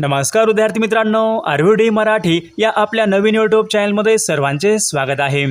नमस्कार विद्यार्थी मित्रांनो आरव्ही मराठी या आपल्या नवीन यूट्यूब चॅनलमध्ये सर्वांचे स्वागत आहे.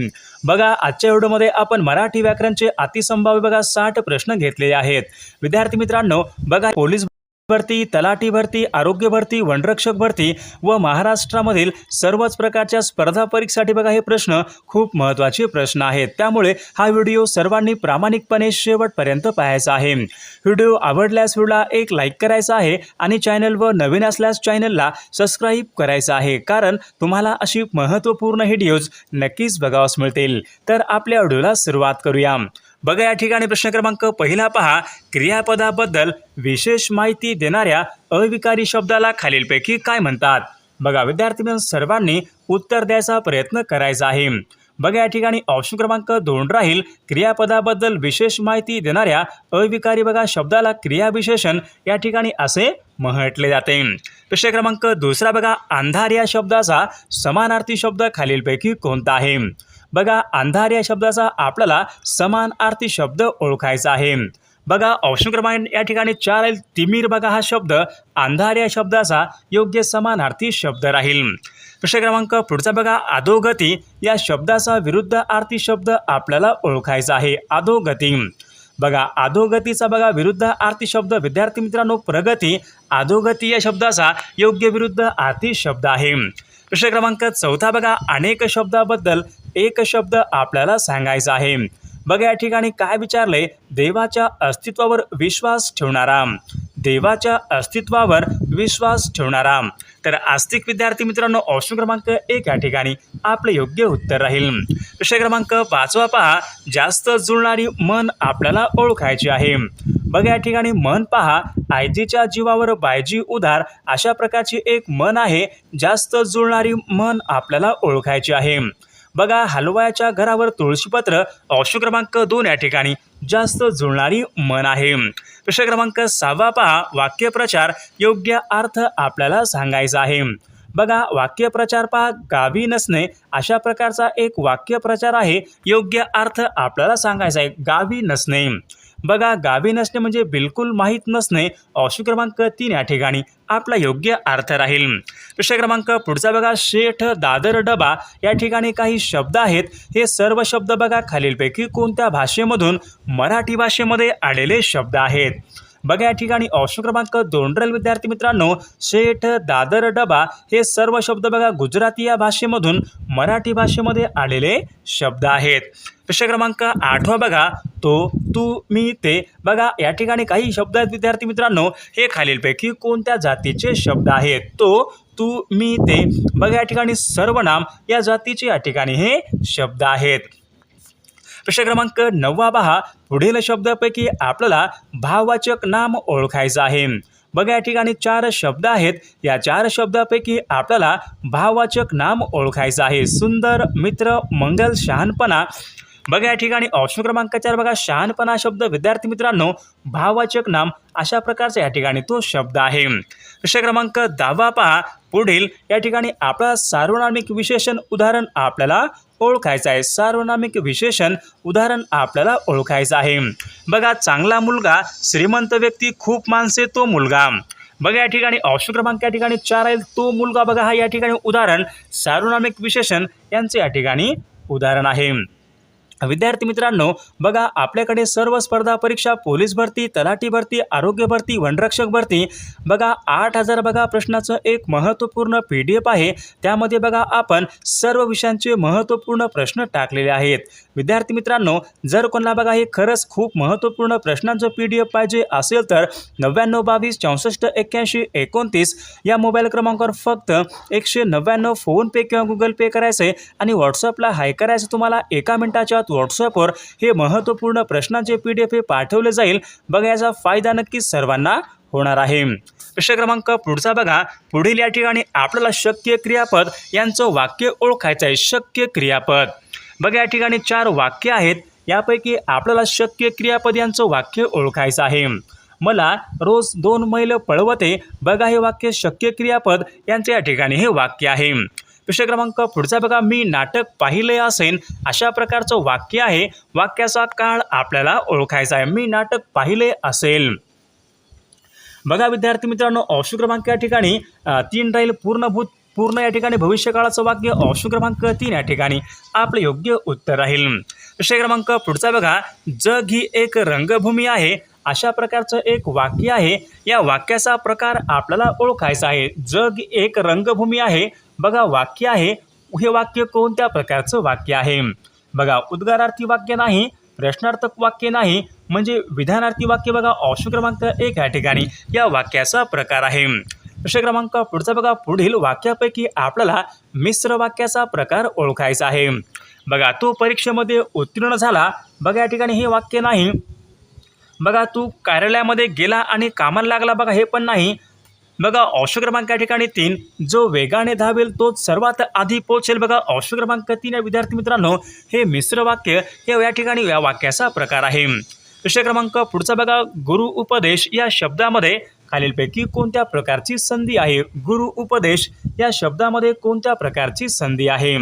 बघा आजच्या व्हिडिओमध्ये आपण मराठी व्याकरणचे अतिसंभाव्य बघा साठ प्रश्न घेतलेले आहेत. विद्यार्थी मित्रांनो बघा पोलीस भरती तलाठी भरती आरोग्य भरती वनरक्षक भरती व महाराष्ट्रामधील सर्वच प्रकारच्या स्पर्धा परीक्षेसाठी बघा हे प्रश्न खूप महत्त्वाचे प्रश्न आहेत. त्यामुळे हा व्हिडिओ सर्वांनी प्रामाणिकपणे शेवटपर्यंत पाहायचा आहे. व्हिडिओ आवडल्यास व्हिडिओला एक लाईक करायचा आहे आणि चॅनलवर नवीन असल्यास चॅनलला सबस्क्राईब करायचं आहे. कारण तुम्हाला अशी महत्त्वपूर्ण व्हिडिओज नक्कीच बघावास मिळतील. तर आपल्या व्हिडिओला सुरुवात करूया. बघा या ठिकाणी प्रश्न क्रमांक पहिला पहा. क्रियापदाबद्दल विशेष माहिती देणाऱ्या अविकारी शब्दाला खालीलपैकी काय म्हणतात? बघा विद्यार्थी सर्वांनी उत्तर द्यायचा प्रयत्न करायचा आहे. बघा या ठिकाणी ऑप्शन क्रमांक दोन राहील. क्रियापदाबद्दल विशेष माहिती देणाऱ्या अविकारी बघा शब्दाला क्रियाविशेषण या ठिकाणी असे म्हटले जाते. प्रश्न क्रमांक दुसरा बघा अंधार या शब्दाचा समानार्थी शब्द खालीलपैकी कोणता आहे? बघा अंधार या शब्दाचा आपल्याला समान अर्थी शब्द ओळखायचा आहे. बघा ऑप्शन क्रमांक या ठिकाणी चार आहे. तिमीर बघा हा शब्द अंधार या शब्दाचा योग्य समानार्थी शब्द राहील. प्रश्न क्रमांक पुढचा बघा अधोगती या शब्दाचा विरुद्ध आर्थिक शब्द आपल्याला ओळखायचा आहे. अधोगती. बघा अधोगतीचा बघा विरुद्ध आर्थिक शब्द. विद्यार्थी मित्रांनो प्रगती अधोगती या शब्दाचा योग्य विरुद्ध आर्थिक शब्द आहे. प्रश्न क्रमांक चौथा बघा अनेक शब्दाबद्दल एक शब्द आपल्याला सांगायचा आहे. बघा या ठिकाणी काय विचारले देवाच्या अस्तित्वावर विश्वास ठेवणारा. देवाच्या अस्तित्वावर विश्वास ठेवणारा. तर आस्तिक विद्यार्थी मित्रांनो ऑप्शन क्रमांक एक या ठिकाणी आपले योग्य उत्तर राहील. प्रश्न क्रमांक पाचवा पहा. जास्त जुळणारी मन आपल्याला ओळखायची आहे. बघा या ठिकाणी मन पहा. आयजीच्या जीवावर बायजी उधार अशा प्रकारची एक मन आहे. जास्त जुळणारी मन आपल्याला ओळखायची आहे. बघा हलवायाच्या घरावर तुळशीपत्र ऑप्शन क्रमांक दोन या ठिकाणी. जास्त जुळणारी मन आहे. प्रश्न क्रमांक सहावा पहा. वाक्यप्रचार योग्य अर्थ आपल्याला सांगायचा आहे. बघा वाक्यप्रचार पहा. गावी नसणे अशा प्रकारचा एक वाक्यप्रचार आहे. योग्य अर्थ आपल्याला सांगायचा आहे. गावी नसणे. बघा गावी नसणे म्हणजे बिलकुल माहीत नसणे ऑप्शन क्रमांक तीन या ठिकाणी. आपला योग्य अर्थ राहील. प्रश्न क्रमांक पुढचा बघा शेठ दादर डबा. या ठिकाणी काही शब्द आहेत. हे सर्व शब्द बघा खालीलपैकी कोणत्या भाषेमधून मराठी भाषेमध्ये आलेले शब्द आहेत? बघा या ठिकाणी ऑप्शन क्रमांक दोन रेल विद्यार्थी मित्रांनो शेठ दादर डबा हे सर्व शब्द बघा गुजराती या भाषेमधून मराठी भाषेमध्ये आलेले शब्द आहेत. प्रश्न क्रमांक आठवा बघा तो तू मी ते. बघा या ठिकाणी काही शब्द आहेत विद्यार्थी मित्रांनो हे खालीलपैकी कोणत्या जातीचे शब्द आहेत? तो तू मी ते. बघा या ठिकाणी सर्वनाम या जातीचे या ठिकाणी हे शब्द आहेत. प्रश्न क्रमांक नववा पहा. पुढील शब्दापैकी आपल्याला भाववाचक नाम ओळखायचं आहे. बघा या ठिकाणी चार शब्द आहेत. या चार शब्दापैकी आपल्याला भाववाचक नाम ओळखायचं आहे. सुंदर मित्र मंगल शहाणपणा. बघा या ठिकाणी ऑप्शन क्रमांक चार बघा. शहाणपणा शब्द विद्यार्थी मित्रांनो भाववाचक नाम अशा प्रकारचा या ठिकाणी तो शब्द आहे. प्रश्न क्रमांक दहावा पहा. पुढील या ठिकाणी आपला सार्वनामिक विशेषण उदाहरण आपल्याला ओळखायचं आहे. सार्वनामिक विशेषण उदाहरण आपल्याला ओळखायचं आहे. बघा चांगला मुलगा श्रीमंत व्यक्ती खूप माणसे तो मुलगा. बघा या ठिकाणी ऑप्शन क्रमांक या ठिकाणी चार आहे. तो मुलगा बघा हा या ठिकाणी उदाहरण. सार्वनामिक विशेषण यांचे या ठिकाणी उदाहरण आहे. विद्यार्थी मित्रांनो बघा आपल्याकडे सर्व स्पर्धा परीक्षा पोलीस भरती तलाठी भरती आरोग्य भरती वनरक्षक भरती. बघा आठ हजार बघा प्रश्नाचं एक महत्त्वपूर्ण पी डी एफ आहे. त्यामध्ये बघा आपण सर्व विषयांचे महत्त्वपूर्ण प्रश्न टाकलेले आहेत. विद्यार्थी मित्रांनो जर कोणाला बघा हे खरंच खूप महत्त्वपूर्ण प्रश्नांचं पी डी एफ पाहिजे असेल तर नव्याण्णव बावीस चौसष्ट एक्क्याऐंशी एकोणतीस या मोबाईल क्रमांकावर फक्त एकशे नव्याण्णव फोनपे किंवा गुगल पे करायचं आहे आणि व्हॉट्सअपला हाय करायचं तुम्हाला एका मिनिटाच्या आत व्हॉट्सअपवर हे महत्त्वपूर्ण प्रश्नांचे पी डी एफ हे पाठवले जाईल. बघा याचा फायदा नक्कीच सर्वांना होणार आहे. प्रश्न क्रमांक पुढचा बघा. पुढील या ठिकाणी आपल्याला शक्य क्रियापद यांचं वाक्य ओळखायचं आहे. शक्य क्रियापद. बघा या ठिकाणी चार वाक्य आहेत. यापैकी आपल्याला शक्य क्रियापद यांचं वाक्य ओळखायचं आहे. मला रोज दोन मैल पळवते. बघा हे वाक्य शक्य क्रियापद यांचे या ठिकाणी हे वाक्य आहे. विषय क्रमांक पुढचा बघा. मी नाटक पाहिले असेन अशा प्रकारचं वाक्य आहे. वाक्याचा काळ आपल्याला ओळखायचा आहे. मी नाटक पाहिले असेल. बघा विद्यार्थी मित्रांनो ऑप्शन क्रमांक या ठिकाणी तीन राहील पूर्णभूत पूर्ण या ठिकाणी भविष्यकाळाचं वाक्य ऑप्शन क्रमांक तीन या ठिकाणी. आपलं योग्य उत्तर राहील. विषय क्रमांक पुढचा बघा. जग ही एक रंगभूमी आहे. अशा प्रकारचं एक वाक्य आहे. या वाक्याचा प्रकार आपल्याला ओळखायचा आहे. जग एक रंगभूमी आहे. बघा वाक्य आहे. हे वाक्य कोणत्या प्रकारचं वाक्य आहे? बघा उद्गारार्थी वाक्य नाही प्रश्नार्थक वाक्य नाही म्हणजे विधानार्थी वाक्य बघा ऑप्शन क्रमांक एक या ठिकाणी या वाक्याचा प्रकार आहे. प्रश्न क्रमांक पुढचा बघा पुढील वाक्यापैकी आपल्याला मिश्र वाक्याचा प्रकार ओळखायचा आहे. बघा तो परीक्षेमध्ये उत्तीर्ण झाला. बघा या ठिकाणी हे वाक्य नाही. बघा तू कार्यालयामध्ये गेला आणि कामाला लागला. बघा हे पण नाही. बघा ऑप्शन क्रमांक या ठिकाणी तीन. जो वेगाने धावेल तोच सर्वात आधी पोहोचेल. बघा ऑप्शन क्रमांक तीन या विद्यार्थी मित्रांनो हे मिश्र वाक्य हे या ठिकाणी या वाक्याचा प्रकार आहे. विषय क्रमांक पुढचा बघा गुरु उपदेश या शब्दामध्ये खालीलपैकी कोणत्या प्रकारची संधी आहे? गुरु उपदेश या शब्दामध्ये कोणत्या प्रकारची संधी आहे?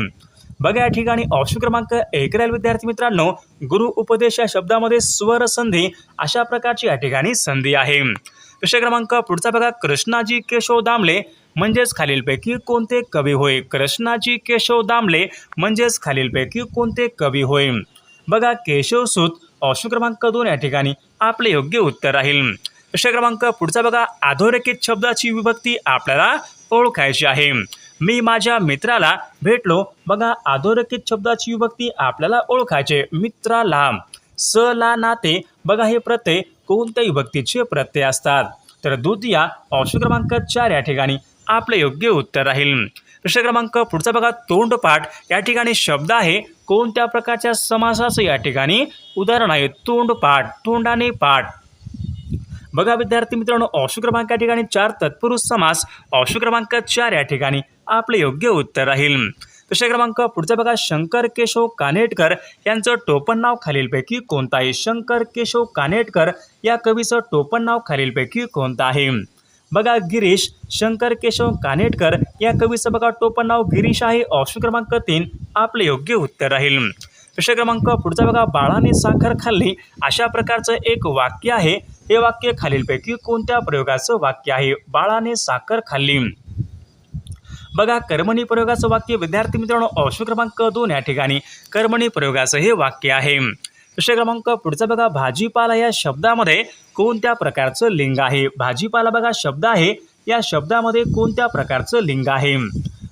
बघा या ठिकाणी ऑप्शन क्रमांक एक राहील विद्यार्थी मित्रांनो गुरु उपदेश या शब्दामध्ये स्वर संधी अशा प्रकारची या ठिकाणी संधी आहे. विषय क्रमांक पुढचा बघा. कृष्णाजी केशव दामले म्हणजेच खालीलपैकी कोणते कवी होय? कृष्णाजी केशव दामले म्हणजेच खालीलपैकी कोणते कवी होय? बघा केशवसूत ऑप्शन क्रमांक दोन या ठिकाणी आपले योग्य उत्तर राहील. विषय क्रमांक पुढचा बघा. अधोरेखित शब्दाची विभक्ती आपल्याला ओळखायची आहे. मी माझ्या मित्राला भेटलो. बघा अधोरेखित शब्दाची विभक्ती आपल्याला ओळखायचे. मित्राला स ला नाते. बघा हे प्रत्यय कोणत्याही विभक्तीचे प्रत्यय असतात. तर द्वितीया ऑप्शन क्रमांक चार या ठिकाणी आपले योग्य उत्तर राहील. प्रश्न क्रमांक पुढचा बघा. तोंडपाठ या ठिकाणी शब्द आहे. कोणत्या प्रकारच्या समासाचं या ठिकाणी उदाहरण आहे? तोंडपाठ तोंडाने पाठ. बघा विद्यार्थी मित्रांनो ऑप्शन क्रमांक या ठिकाणी चार तत्पुरुष समास ऑप्शन क्रमांक चार या ठिकाणी आपले योग्य उत्तर राहील. प्रश्न क्रमांक पुढचा बघा शंकर केशव कानेटकर यांचं टोपण नाव खालीलपैकी कोणतं आहे? शंकर केशव कानेटकर या कवीचं टोपण नाव खालीलपैकी कोणतं आहे? बघा गिरीश शंकर केशव कानेटकर या कवीचं बघा टोपण नाव गिरीश आहे. ऑप्शन क्रमांक तीन आपले योग्य उत्तर राहील. प्रश्न क्रमांक पुढचा बघा बाळाने साखर खाल्ली. अशा प्रकारचं एक वाक्य आहे. हे वाक्य खालीलपैकी कोणत्या प्रयोगाचं वाक्य आहे? बाळाने साखर खाल्ली. बघा कर्मणी प्रयोगाचं वाक्य विद्यार्थी मित्रांनो ऑप्शन क्रमांक दोन या ठिकाणी. कर्मणी प्रयोगाचं हे वाक्य आहे. प्रश्न क्रमांक पुढचा बघा भाजीपाला या शब्दामध्ये कोणत्या प्रकारचं लिंग आहे? भाजीपाला बघा शब्द आहे. या शब्दामध्ये कोणत्या प्रकारचं लिंग आहे?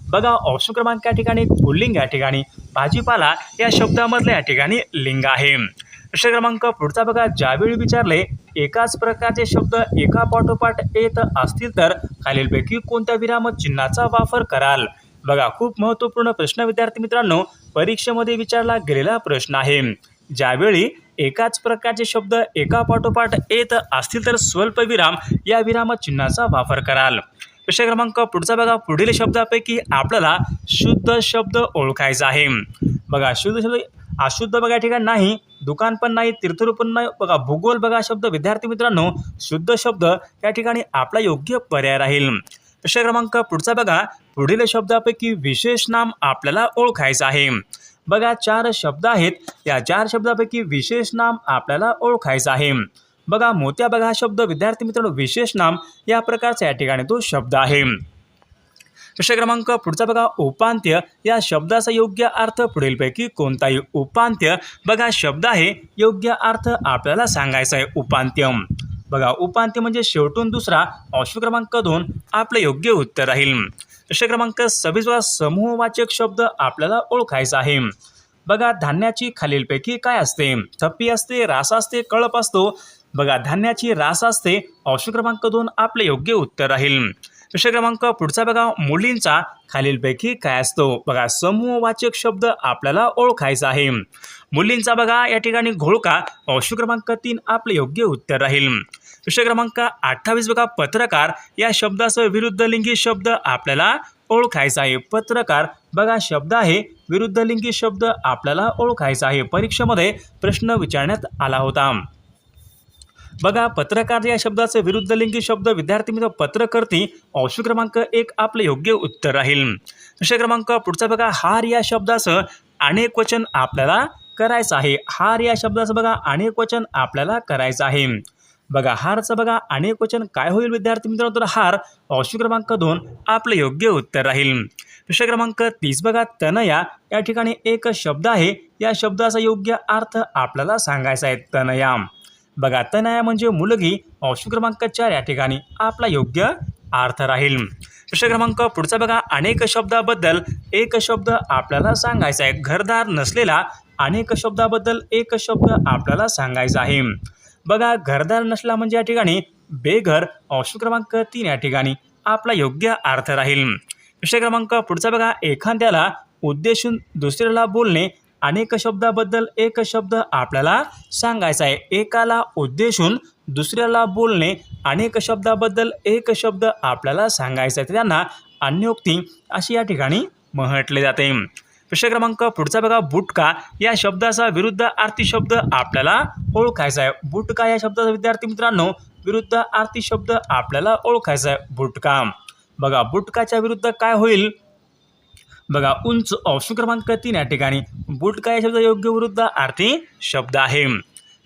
बघा ऑप्शन क्रमांक या ठिकाणी पुल्लिंग या ठिकाणी भाजीपाला या शब्दामधलं या ठिकाणी लिंग आहे. प्रश्न क्रमांक पुढचा बघा ज्यावेळी विचारले एकाच प्रकारचे शब्द एका पाठोपाठ येत असतील तर खालीलपैकी कोणत्या विराम चिन्हाचा वापर कराल? बघा खूप महत्त्वपूर्ण प्रश्न विद्यार्थी मित्रांनो परीक्षेमध्ये विचारला गेलेला प्रश्न आहे. ज्यावेळी एकाच प्रकारचे शब्द एका पाठोपाठ येत असतील तर स्वल्पविराम या विराम चिन्हाचा वापर कराल. प्रश्न क्रमांक पुढचा बघा. पुढील शब्दापैकी आपल्याला शुद्ध शब्द ओळखायचा आहे. बघा शुद्ध शब्द अशुद्ध बघा ठिकाण ठिकाणी नाही दुकान पण नाही तीर्थरूप पण नाही. बघा भूगोल बघा शब्द. विद्यार्थी मित्रांनो शुद्ध शब्द या ठिकाणी आपला योग्य पर्याय राहील. प्रश्न क्रमांक पुढचा बघा. पुढील शब्दापैकी विशेष नाम आपल्याला ओळखायचं आहे. बघा चार शब्द आहेत. या चार शब्दापैकी विशेष नाम आपल्याला ओळखायचं आहे. बघा मोत्या बघा शब्द. विद्यार्थी मित्रांनो विशेष नाम या प्रकारचा या ठिकाणी तो शब्द आहे. प्रश्न क्रमांक पुढचा बघा उपांत्य. या शब्दाचा योग्य अर्थ पुढीलपैकी कोणताही उपांत्य. बघा शब्द आहे योग्य अर्थ आपल्याला सांगायचा आहे उपांत्यम. बघा उपांत्य म्हणजे शेवटून दुसरा ऑप्शन क्रमांक दोन आपलं योग्य उत्तर राहील. प्रश्न क्रमांक सव्वीस बघा समूहवाचक शब्द आपल्याला ओळखायचा आहे. बघा धान्याची खालीलपैकी काय असते? थप्पी असते रास असते कळप असतो. बघा धान्याची रास असते ऑप्शन क्रमांक दोन आपले योग्य उत्तर राहील. विषय क्रमांक पुढचा बघा. मुलींचा खालीलपैकी काय असतो? बघा समूहवाचक शब्द आपल्याला ओळखायचा आहे. मुलींचा बघा या ठिकाणी घोळका ऑप्शन क्रमांक तीन आपले योग्य उत्तर राहील. विषय क्रमांक अठ्ठावीस बघा पत्रकार. या शब्दासह विरुद्ध लिंगी शब्द आपल्याला ओळखायचा आहे. पत्रकार बघा शब्द आहे विरुद्धलिंगी शब्द आपल्याला ओळखायचा आहे. परीक्षेमध्ये प्रश्न विचारण्यात आला होता. बघा पत्रकार या शब्दाचे विरुद्धलिंगी शब्द विद्यार्थी मित्र पत्रकर्ती अंश क्रमांक एक आपले योग्य उत्तर राहील. विषय क्रमांक पुढचा बघा हार या शब्दाचं अनेक वचन आपल्याला करायचं आहे. हार या शब्दाचं बघा अनेक वचन आपल्याला करायचं आहे. बघा हारचं बघा अनेक वचन काय होईल विद्यार्थी मित्रांनो? तर हार अंश क्रमांक दोन आपलं योग्य उत्तर राहील. विषय क्रमांक तीस बघा तनया या ठिकाणी एक शब्द आहे. या शब्दाचा योग्य अर्थ आपल्याला सांगायचा आहे तनया. बघा तनया म्हणजे मुलगी ऑप्शन क्रमांक चार या ठिकाणी. आपला योग्य अर्थ राहील. प्रश्न क्रमांक पुढचा बघा. अनेक शब्दाबद्दल एक शब्द आपल्याला सांगायचा आहे. घरदार नसलेला अनेक शब्दाबद्दल एक शब्द आपल्याला सांगायचा आहे. बघा घरदार नसला म्हणजे या ठिकाणी बेघर ऑप्शन क्रमांक तीन या ठिकाणी आपला योग्य अर्थ राहील. विषय क्रमांक पुढचा बघा. एखाद्याला उद्देशून दुसऱ्याला बोलणे अनेक शब्दाबद्दल एक शब्द आपल्याला सांगायचा आहे. एकाला उद्देशून दुसऱ्याला बोलणे अनेक शब्दाबद्दल एक शब्द आपल्याला सांगायचा आहे. त्यांना अन्योक्ती अशी या ठिकाणी म्हटले जाते. प्रश्न क्रमांक पुढचा बघा. बुटका या शब्दाचा विरुद्ध आरती शब्द आपल्याला ओळखायचा आहे. बुटका या शब्दाचा विद्यार्थी मित्रांनो विरुद्ध आरती शब्द आपल्याला ओळखायचा आहे. बुटका. बघा बुटकाच्या विरुद्ध काय होईल? बघा उंच ऑप्शन क्रमांक तीन या ठिकाणी. बुटका या शब्द? योग्य विरुद्ध आर्थी शब्द आहे.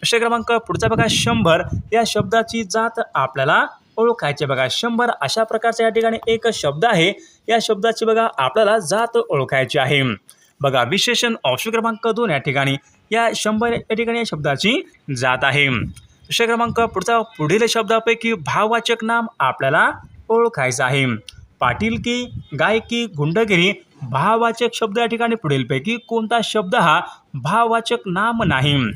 प्रश्न क्रमांक पुढचा बघा शंभर. या शब्दाची जात आपल्याला ओळखायची आहे. बघा शंभर अशा प्रकारचा या ठिकाणी एक शब्द आहे. या शब्दाची बघा आपल्याला जात ओळखायची आहे. बघा विशेषण ऑप्शन क्रमांक दोन या ठिकाणी. या शंभर या ठिकाणी या शब्दाची जात आहे. प्रश्न क्रमांक पुढचा पुढील शब्दापैकी भाववाचक नाम आपल्याला ओळखायचं आहे. पाटील की गायकी गुंडगिरी भाववाचक शब्द या ठिकाणी पुढीलपैकी कोणता शब्द हा भाववाचक नाम नाही?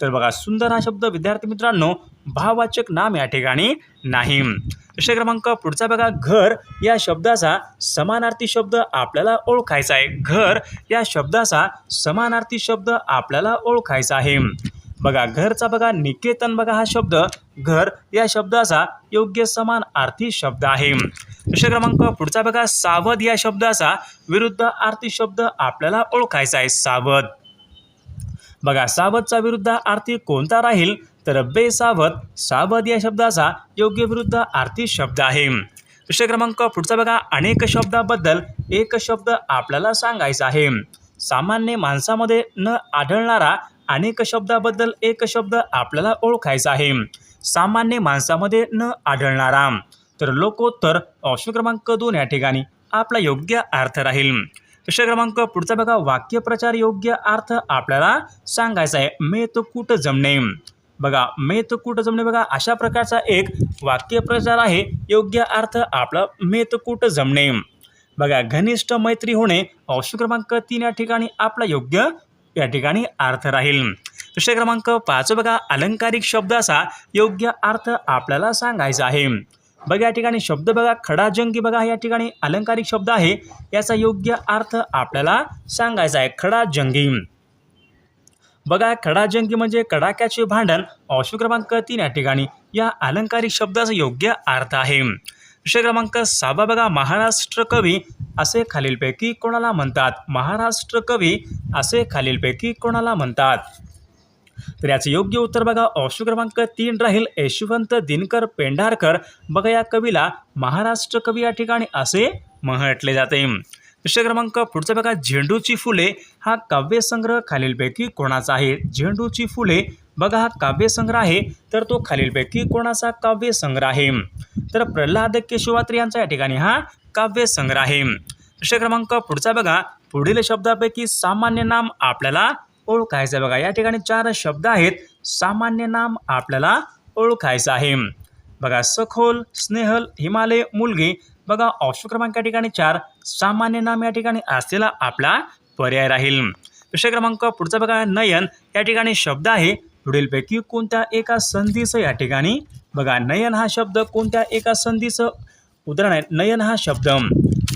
तर बघा सुंदर हा शब्द विद्यार्थी मित्रांनो भाववाचक नाम या ठिकाणी नाही. प्रश्न क्रमांक पुढचा बघा घर या शब्दाचा समानार्थी शब्द आपल्याला ओळखायचा आहे. घर या शब्दाचा समानार्थी शब्द आपल्याला ओळखायचा आहे. बघा घरचा बघा निकेतन बघा हा शब्द. घर या शब्दाचा योग्य समान आर्थी शब्द आहे. प्रश्न क्रमांक पुढचा बघा सावध या शब्दाचा विरुद्ध आर्थी शब्द आपल्याला ओळखायचा आहे. सावध. बघा सावधचा विरुद्ध आर्थी कोणता राहील? तर बेसावध सावध या शब्दाचा योग्य विरुद्ध आर्थी शब्द आहे. प्रश्न क्रमांक पुढचा बघा अनेक शब्दाबद्दल एक शब्द आपल्याला सांगायचा आहे. सामान्य माणसामध्ये न आढळणारा अनेक शब्दाबद्दल एक शब्द आपल्याला ओळखायचा आहे. सामान्य माणसामध्ये न आढळणारा. तर लोकोत्तर ऑप्शन क्रमांक दोन या ठिकाणी आपला योग्य अर्थ राहील. प्रश्न क्रमांक पुढचा बघा. वाक्यप्रचार योग्य अर्थ आपल्याला सांगायचा आहे. मेत कूट जमणे. बघा मेत कूट जमणे बघा. अशा प्रकारचा एक वाक्यप्रचार आहे. योग्य अर्थ आपला मेतकूट जमणे. बघा घनिष्ठ मैत्री होणे ऑप्शन क्रमांक तीन या ठिकाणी आपला योग्य या ठिकाणी अर्थ राहील. प्रश्न क्रमांक पाच बघा अलंकारिक शब्दाचा योग्य अर्थ आपल्याला सांगायचा आहे. बघा या ठिकाणी शब्द बघा खडाजंगी बघा या ठिकाणी अलंकारिक शब्द आहे. याचा योग्य अर्थ आपल्याला सांगायचा आहे खडाजंगी बघा खडाजंगी म्हणजे कडाक्याचे भांडण ऑप्शन क्रमांक तीन या ठिकाणी. या अलंकारिक शब्दाचा योग्य अर्थ आहे. विषय क्रमांक सहावा बघा महाराष्ट्र कवी असे खालीलपैकी कोणाला म्हणतात? महाराष्ट्र कवी असे खालीलपैकी कोणाला म्हणतात? तर याचं योग्य उत्तर बघा ऑप्शन क्रमांक तीन राहील यशवंत दिनकर पेंढारकर. बघा या कवीला महाराष्ट्र कवी या ठिकाणी असे म्हटले जाते. विषय क्रमांक पुढचा बघा झेंडूची फुले हा काव्यसंग्रह खालीलपैकी कोणाचा आहे? झेंडूची फुले बघा हा काव्यसंग्रह आहे तर तो खालीलपैकी कोणाचा काव्यसंग्रह आहे? तर प्रल्हाद केशवात्र यांचा या ठिकाणी हा काव्यसंग्रह आहे. प्रश्न क्रमांक पुढचा बघा. पुढील शब्दापैकी सामान्य नाम आपल्याला ओळखायचं बघा या ठिकाणी चार शब्द आहेत. सामान्य नाम आपल्याला ओळखायचं आहे. बघा सखोल स्नेहल हिमालय मुलगी. बघा ऑप्शन क्रमांक या ठिकाणी चार. सामान्य नाम या ठिकाणी असलेला आपला पर्याय राहील. विषय क्रमांक पुढचा बघा. नयन या ठिकाणी शब्द आहे. पुढीलपैकी कोणत्या एका संधीचं या ठिकाणी? बघा नयन हा शब्द कोणत्या एका संधीचं? उदाहरण आहे नयन हा शब्द.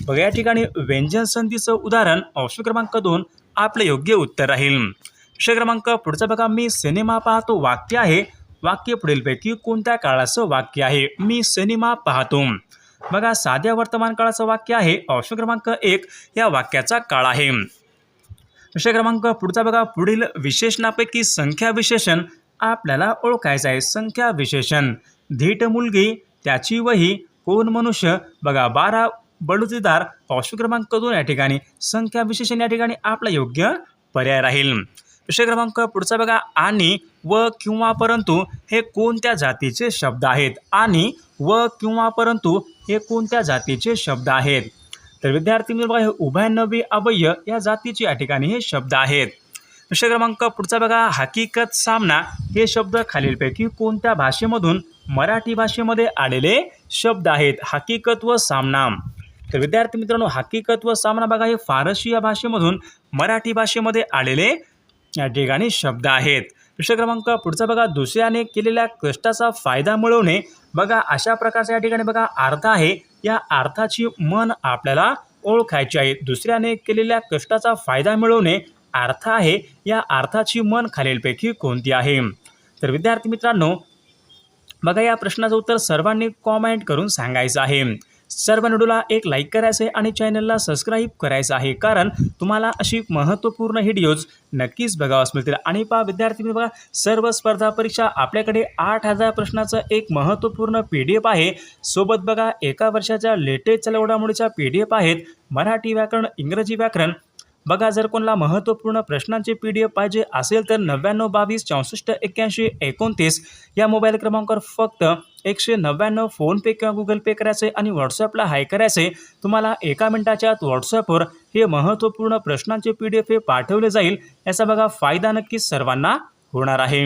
बघा या ठिकाणी व्यंजन संधीचं उदाहरण ऑप्शन क्रमांक दोन आपलं योग्य उत्तर राहील. विषय क्रमांक पुढचा बघा मी सिनेमा पाहतो वाक्य आहे. वाक्य पुढीलपैकी कोणत्या काळाचं वाक्य आहे? मी सिनेमा पाहतो. बघा साध्या वर्तमान काळाचं वाक्य आहे. ऑप्शन क्रमांक एक या वाक्याचा काळ आहे. विषय क्रमांक पुढचा बघा. पुढील विशेषणापैकी संख्या विशेषण आपल्याला ओळखायचं आहे. संख्या विशेषण. धीट मुलगी त्याची वही कोण मनुष्य? बघा बारा बडुतीदार पाशु क्रमांक दोन या ठिकाणी. संख्या विशेषण या ठिकाणी आपला योग्य पर्याय राहील. विषय क्रमांक पुढचा बघा. आणि व किंवा परंतु हे कोणत्या जातीचे शब्द आहेत? आणि व किंवा परंतु हे कोणत्या जातीचे शब्द आहेत? तर विद्यार्थी मित्र बघा हे उभयानवी अवयय या जातीचे या ठिकाणी हे शब्द आहेत. विषय क्रमांक पुढचा बघा हकीकत सामना. हे शब्द खालीलपैकी कोणत्या भाषेमधून मराठी भाषेमध्ये आलेले शब्द आहेत? हकीकत व सामना. तर विद्यार्थी मित्रांनो हकीकत व सामना बघा हे फारसी या भाषेमधून मराठी भाषेमध्ये आलेले या ठिकाणी शब्द आहेत. विषय क्रमांक पुढचा बघा दुसऱ्याने केलेल्या कष्टाचा फायदा मिळवणे. बघा अशा प्रकारचा या ठिकाणी बघा अर्थ आहे. या अर्थाची मन आपल्याला ओळखायची आहे. दुसऱ्याने केलेल्या कष्टाचा फायदा मिळवणे अर्थ आहे. या अर्थाची मन खालीलपैकी कोणती आहे? तर विद्यार्थी मित्रांनो बघा या प्रश्नाचं उत्तर सर्वांनी कॉमेंट करून सांगायचं आहे. सर्व व्हिडिओला एक लाईक करायचं आहे आणि चॅनलला सबस्क्राईब करायचं आहे. कारण तुम्हाला अशी महत्त्वपूर्ण व्हिडिओज नक्कीच बघावास मिळतील. आणि पहा विद्यार्थी बघा सर्व स्पर्धा परीक्षा आपल्याकडे आठ हजार प्रश्नाचं एक महत्त्वपूर्ण पी डी एफ आहे. सोबत बघा एका वर्षाच्या लेटेस्ट चलवडामोडीच्या पी डी एफ आहेत. मराठी व्याकरण इंग्रजी व्याकरण. बघा जर कोणाला महत्त्वपूर्ण प्रश्नांचे पी डी एफ पाहिजे असेल तर नव्याण्णव बावीस चौसष्ट एक्क्याऐंशी एकोणतीस या मोबाईल क्रमांकावर फक्त एकशे नव्याण्णव फोनपे किंवा गुगल पे करायचे आणि व्हॉट्सअपला हाय करायचे तुम्हाला एका मिनिटाच्या आत व्हॉट्सअपवर हे महत्त्वपूर्ण प्रश्नांचे पी डी एफ हे पाठवले जाईल याचा बघा फायदा नक्कीच सर्वांना होणार आहे.